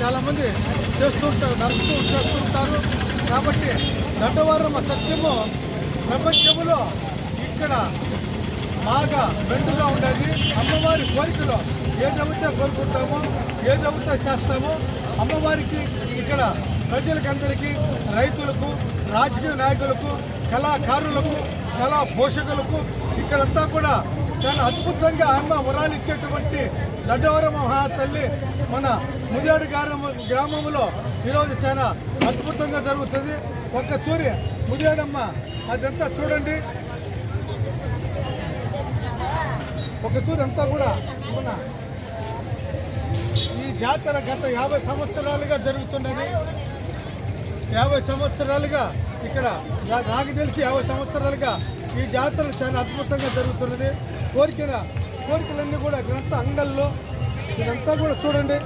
చాలామంది చేస్తూ ఉంటారు నడుపుతూ చేస్తూ చేస్తుంటారు కాబట్టి దండవారమ్మ సత్యము ప్రపంచంలో ఇక్కడ బాగా మెండుగా ఉండేది. అమ్మవారి కోరికలో ఏదైతే కోరుకుంటామో ఏదైతే చేస్తామో అమ్మవారికి ఇక్కడ ప్రజలకందరికీ రైతులకు రాజకీయ నాయకులకు కళాకారులకు కళా పోషకులకు ఇక్కడంతా కూడా చాలా అద్భుతంగా అమ్మ వరాలు ఇచ్చేటువంటి దడ్డవరం మహా తల్లి మన ముదియాడు గ్రామ గ్రామంలో ఈరోజు చాలా అద్భుతంగా జరుగుతుంది. ఒక్క తూరి ముదియాడమ్మ అదంతా చూడండి. ఒక తూరి అంతా కూడా మన ఈ జాతర గత యాభై సంవత్సరాలుగా జరుగుతున్నది. యాభై సంవత్సరాలుగా ఇక్కడ నాకు తెలిసి యాభై సంవత్సరాలుగా ఈ జాతర చాలా అద్భుతంగా జరుగుతున్నది. కోరికల కోరికలన్నీ కూడా ఇక్కడంతా అంగల్లో ఇదంతా కూడా చూడండి.